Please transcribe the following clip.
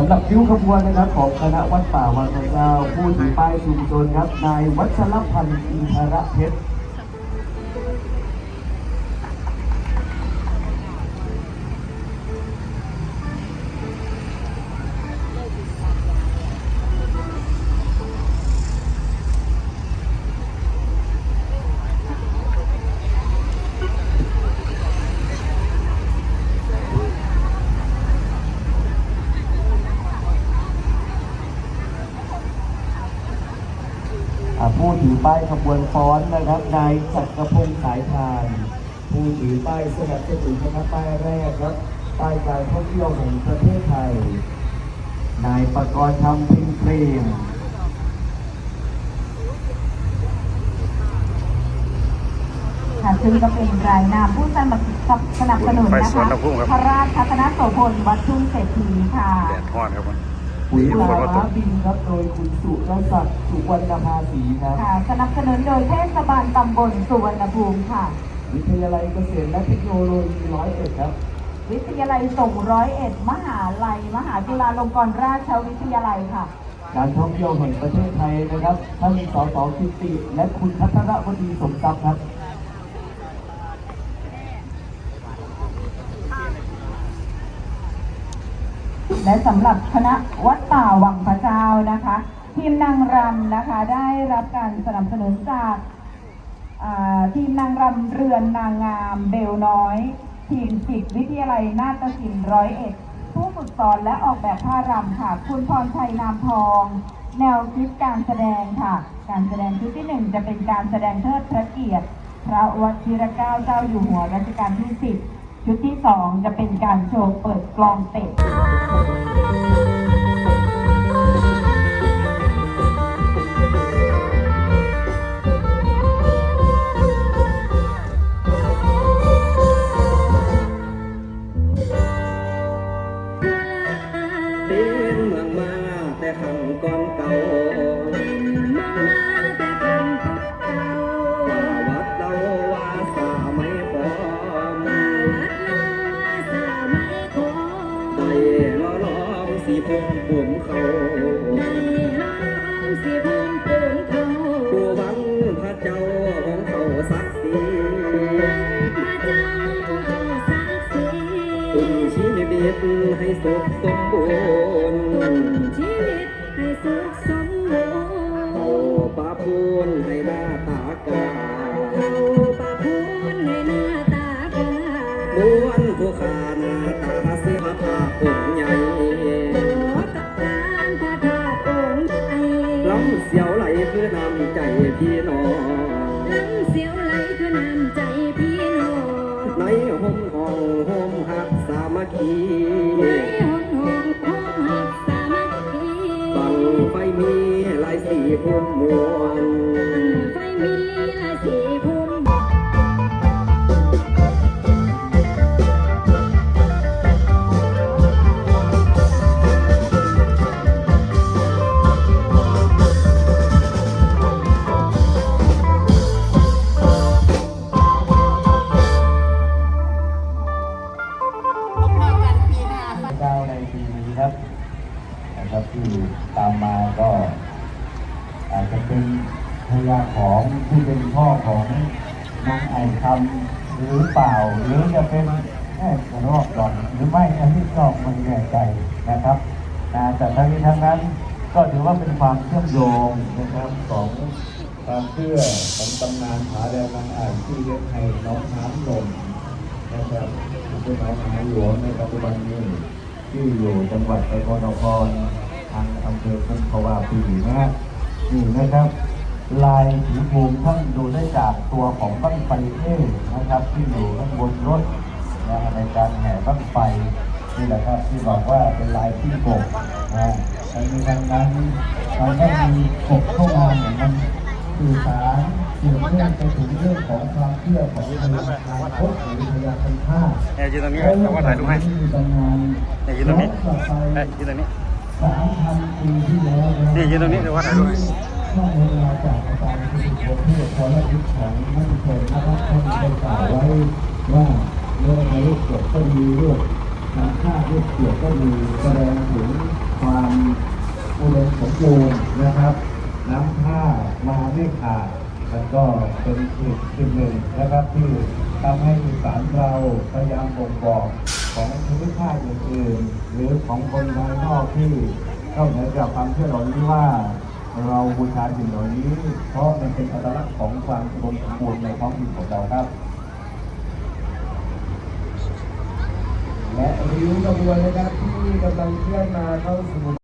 สำหรับคิ้วขบวนนะครับของคณะวัดป่าวังพระเจ้าผู้ถือป้ายชุมชนครับนายวัชรพันธ์อินทรเพชร ถือป้ายขบวนฟ้อนนะครับนายจักรพงศ์สายทานผู้ถือป้ายสนับสนุนนะครับป้ายแรกครับป้ายการท่องเที่ยวแห่งประเทศไทย นายประกรณ์ธรรมพิมพ์เพลมค่ะซึ่งก็เป็นรายนามผู้สนับสนับสนุนไปนะสวนคะน้ำพุ่งครับพระราชพัฒนโสพลวัดทุ่งเศรษฐีค่ะแดดร้อนครับ มันปุ๋ยมีลาฝนมาตม้ากบินครับโดยคุณสุรศักดิ์สุวรรณภาสีครับค่ะสนับสนุนโดยเทศบาลตำบลสุวรรณภูมิค่ะ วิทยาลัยเกษตรและเทคโนโลยีร้อยเอ็ดครับ วิทยาลัยส่งร้อยเอ็ดมหาลัย มหาจุฬาลงกรณราชวิทยาลัยค่ะ การท่องเที่ยวแห่งประเทศไทยนะครับท่านสสกิตติและคุณพัทรวดีสมทรัพย์ครับ และสำหรับคณะวัดป่าวังพระเจ้านะคะ ทีมนางรำนะคะได้รับการสนับสนุนจากทีมนางรำเรือนนางงามเบลน้อย ทีมจิตวิทยาลัยนาฏศิลป์ร้อยเอ็ดผู้ฝึกสอนและออกแบบท่ารำค่ะ คุณพรชัยนามทอง แนวคิดการแสดงค่ะ การแสดงชุดที่หนึ่งจะเป็นการแสดงเทิดพระเกียรติ พระวชิรเกล้าเจ้าอยู่หัวรัชกาลที่สิบ ชุดที่สองจะเป็นการโชว์เปิดกลองเตะเตียงเมืองมาแต่ขัง มสีพงผมเขาผู้หวังพระเจ้าของเขาศักดิ์ศรีคุณชีวิตให้สุขสมบูรณ์โอ้ปาพูนให้หน้าตา ห้องห้องห้องหักสามัคคีฟังไฟมีลายสีพุ่มมวล จ้าในปีนี้ครับนะครับที่ตามมาก็อาจจะเป็นภรรยาของที่เป็นพ่อของน้องไอคำหรือเปล่า หรือจะเป็นแม่กระรอกก่อนหรือไม่อันนี้ก็ไม่แน่ใจนะครับนะแต่ทั้งนี้ทั้งนั้นก็ถือว่าเป็นความเชื่อมโยงนะครับของความเชื่อของตำนานผาแดงนางอ่านที่เรียกให้น้องน้ำนมนะครับเป็นน้องหายหลวงในปัจจุบันนี้ ที่อยู่จังหวัดสกลนครทางอำเภอคุมภาวาปีนะฮะนี่นะครับ ลายสีภูมิท่านดูได้จากตัวของบั้งไฟเท่นะครับ ที่อยู่ข้างบนรถนะในการแห่บั้งไฟนี่แหละครับที่บอกว่าเป็นลายที่กบนะทั้งนี้ทั้งนั้นมันได้มีกบเข้ามาเนี่ยมันสื่อสาร เกี่ยวเนื่องไปถึงเรื่องของความเชื่อของพญานาคตหรือพญาคันธาตุเนี่ยยืนตรงนี้แล้วว่าถ่ายรูปให้เนี่ยยืนตรงนี้ย้อนกลับไปเอ้ยยืนตรงนี้สามพันปีที่แล้วะนี่ยืนตรงนี้เดี๋ยวว่าถ่ายรูปให้ข้อมูลมาจากอาจารย์ที่สุโขทัยพรยุทธของนักชนนะครับท่านได้กล่าวไว้ว่าเรื่องในรูปเกียรติก็มีรูปการฆ่ารูปเกียก็มีแสดงถึงความอุดมสมบูรณ์นะครับ น้ำท่ามาไม่ขาด แล้วก็เป็นอีกสิ่งหนึ่งนะครับที่ทำให้อีสานเราพยายามบ่งบอกของภูมิภาอื่นๆหรือของคนภายนอกที่นอกเหนือจากความเชื่อเหล่านี้ว่าเราบูชาสิ่งเหล่านี้ เพราะมันเป็นอัตลักษณ์ของความอุดมสมบูรณ์ในท้องถิ่นของเราครับ และริ้วกระบวนนะครับที่กำลังเคลื่อนมาเข้าสู่